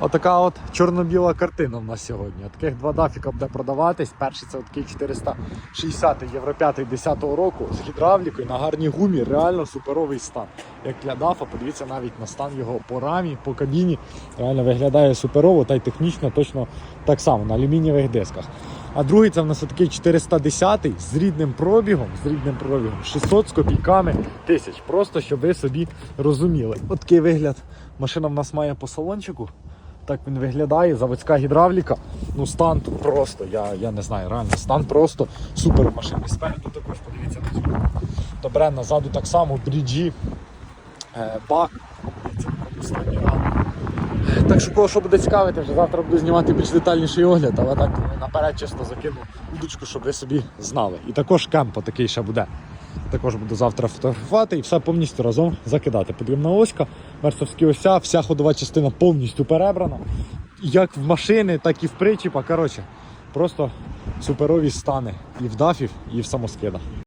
Отака от чорно-біла картина в нас сьогодні. Таких два дафіка буде продаватись. Перший це такий 460 Євро 5 10 року з гідравлікою на гарній гумі. Реально суперовий стан. Як для дафа, подивіться навіть на стан його по рамі, по кабіні. Реально виглядає суперово та й технічно точно так само на алюмінієвих дисках. А другий це в нас такий 410 з рідним пробігом, з рідним пробігом 600 з копійками тисяч. Просто щоб ви собі розуміли. От такий вигляд машина в нас має по салончику. Так він виглядає, заводська гідравліка. Ну стан тут просто, я, я не знаю, реально, стан просто супер в машини. Спереду також подивіться на цю. Добре, назаду так само, бріджі, е, бак. Так що кого що буде цікавити, вже завтра буду знімати більш детальніший огляд, але так наперед чисто закину удочку, щоб ви собі знали. І також кемпо такий ще буде. Також буду завтра фотографувати і все повністю разом закидати. Подрібна оська, версовські ося, вся ходова частина повністю перебрана. Як в машини, так і в причіпа. Коротше, просто суперові стани і в дафів, і в самоскида.